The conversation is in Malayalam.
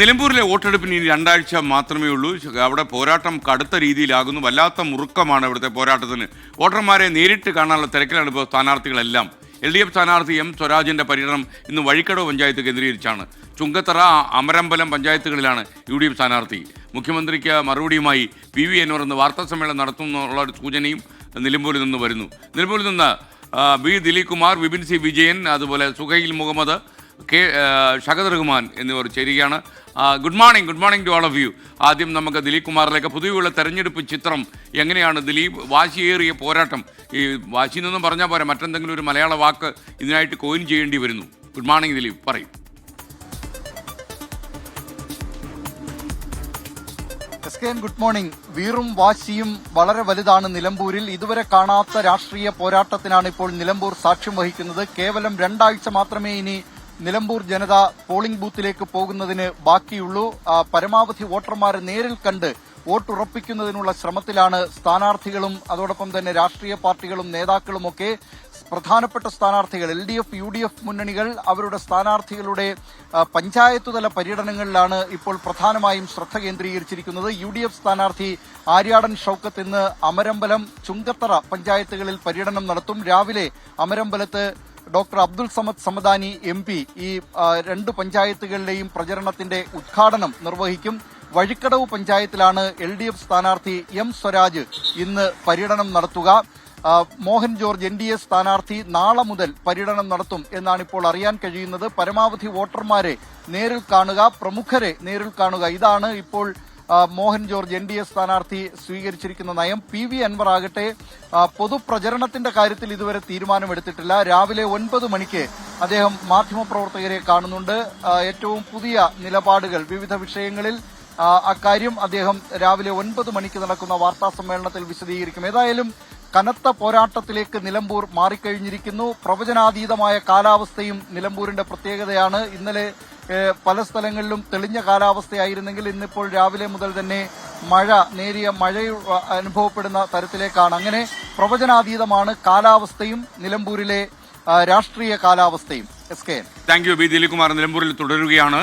നിലമ്പൂരിലെ വോട്ടെടുപ്പിന് ഇനി രണ്ടാഴ്ച മാത്രമേ ഉള്ളൂ. അവിടെ പോരാട്ടം കടുത്ത രീതിയിലാകുന്നു. വല്ലാത്ത മുറുക്കമാണ് ഇവിടുത്തെ പോരാട്ടത്തിന്. വോട്ടർമാരെ നേരിട്ട് കാണാനുള്ള തിരക്കിലാണ് ഇപ്പോൾ സ്ഥാനാർത്ഥികളെല്ലാം. എൽ ഡി എഫ് സ്ഥാനാർത്ഥി എം സ്വരാജിന്റെ പര്യടനം ഇന്ന് വഴിക്കടവ് പഞ്ചായത്ത് കേന്ദ്രീകരിച്ചാണ്. ചുങ്കത്തറ അമരമ്പലം പഞ്ചായത്തുകളിലാണ് യു ഡി എഫ് സ്ഥാനാർത്ഥി. മുഖ്യമന്ത്രിക്ക് മറുപടിയുമായി പി വി അൻവർ ഇന്ന് വാർത്താ സമ്മേളനം നടത്തുന്നുള്ള ഒരു സൂചനയും നിലമ്പൂരിൽ നിന്ന് വരുന്നു. നിലമ്പൂരിൽ നിന്ന് ബി ദിലീപ് കുമാർ വിപിൻ സി വിജയൻ അതുപോലെ സുഹൈൽ മുഹമ്മദ് കെ ഷഹദ് റഹ്മാൻ എന്നിവർ ചേരുകയാണ്. Good morning good morning to all of you ആദ്യം നമുക്ക് ദിലീപ് കുമാറിലേക്ക് പുതിയുള്ള തെരഞ്ഞെടുപ്പ് ചിത്രം എങ്ങനെയാണ് ദിലീപ് വാശിയേറിയ പോരാട്ടം? ഈ വാശി എന്നൊന്നും പറഞ്ഞാൽ പോരാ മറ്റെന്തെങ്കിലും ഒരു മലയാള വാക്ക് ഇതിനായിട്ട് കോയിൻ ചെയ്യേണ്ടി വരുന്നു. ഗുഡ് മോർണിംഗ് ദിലീപ് പറയും. ഗുഡ് മോർണിംഗ് വീറും വാശിയും വളരെ വലുതാണ് നിലമ്പൂരിൽ. ഇതുവരെ കാണാത്ത രാഷ്ട്രീയ പോരാട്ടത്തിനാണ് ഇപ്പോൾ നിലമ്പൂർ സാക്ഷ്യം വഹിക്കുന്നത്. കേവലം രണ്ടാഴ്ച മാത്രമേ ഇനി നിലമ്പൂർ ജനത പോളിംഗ് ബൂത്തിലേക്ക് പോകുന്നതിന് ബാക്കിയുള്ളൂ. പരമാവധി വോട്ടർമാരെ നേരിൽ കണ്ട് വോട്ടുറപ്പിക്കുന്നതിനുള്ള ശ്രമത്തിലാണ് സ്ഥാനാർത്ഥികളും അതോടൊപ്പം തന്നെ രാഷ്ട്രീയ പാർട്ടികളും നേതാക്കളുമൊക്കെ പ്രധാനപ്പെട്ട സ്ഥാനാർത്ഥികൾ. L D F U D F മുന്നണികൾ അവരുടെ സ്ഥാനാർത്ഥികളുടെ പഞ്ചായത്ത് തല പര്യടനങ്ങളിലാണ് ഇപ്പോൾ പ്രധാനമായും ശ്രദ്ധ കേന്ദ്രീകരിച്ചിരിക്കുന്നത്. യു ഡി എഫ് സ്ഥാനാർത്ഥി ആര്യാടൻ ഷൌക്കത്ത് ഇന്ന് അമരമ്പലം ചുങ്കത്തറ പഞ്ചായത്തുകളിൽ പര്യടനം നടത്തും. രാവിലെ അമരമ്പലത്ത് doctor Abdul Samad Samadani M P ഈ രണ്ട് പഞ്ചായത്തുകളിലെയും പ്രചരണത്തിന്റെ ഉദ്ഘാടനം നിർവഹിക്കും. വഴിക്കടവ് പഞ്ചായത്തിലാണ് എൽ ഡി എഫ് സ്ഥാനാർത്ഥി എം സ്വരാജ് ഇന്ന് പര്യടനം നടത്തുക. Mohan George N D A സ്ഥാനാർത്ഥി നാളെ മുതൽ പര്യടനം നടത്തും എന്നാണ് ഇപ്പോൾ അറിയാൻ കഴിയുന്നത്. പരമാവധി വോട്ടർമാരെ നേരിൽ കാണുക പ്രമുഖരെ നേരിൽ കാണുക. ഇതാണ് ഇപ്പോൾ Mohan George N D A സ്ഥാനാർത്ഥി സ്വീകരിച്ചിരിക്കുന്ന നയം പി വി അൻവർ ആകട്ടെ പൊതുപ്രചരണത്തിന്റെ കാര്യത്തിൽ ഇതുവരെ തീരുമാനമെടുത്തിട്ടില്ല. രാവിലെ ഒൻപത് മണിക്ക് അദ്ദേഹം മാധ്യമപ്രവർത്തകരെ കാണുന്നുണ്ട്. ഏറ്റവും പുതിയ നിലപാടുകൾ വിവിധ വിഷയങ്ങളിൽ അക്കാര്യം അദ്ദേഹം രാവിലെ ഒൻപത് മണിക്ക് നടക്കുന്ന വാർത്താ സമ്മേളനത്തിൽ വിശദീകരിക്കും. ഏതായാലും കനത്ത പോരാട്ടത്തിലേക്ക് നിലമ്പൂർ മാറിക്കഴിഞ്ഞിരിക്കുന്നു. പ്രവചനാതീതമായ കാലാവസ്ഥയും നിലമ്പൂരിന്റെ പ്രത്യേകതയാണ്. ഇന്നലെ പല സ്ഥലങ്ങളിലും തെളിഞ്ഞ കാലാവസ്ഥയായിരുന്നെങ്കിൽ ഇന്നിപ്പോൾ രാവിലെ മുതൽ തന്നെ മഴ നേരിയ മഴ അനുഭവപ്പെടുന്ന തരത്തിലേക്കാണ്. അങ്ങനെ പ്രവചനാതീതമാണ് കാലാവസ്ഥയും നിലമ്പൂരിലെ രാഷ്ട്രീയ കാലാവസ്ഥയും. S K thank you B Dileep Kumar. നിലമ്പൂരിൽ തുടരുകയാണ്.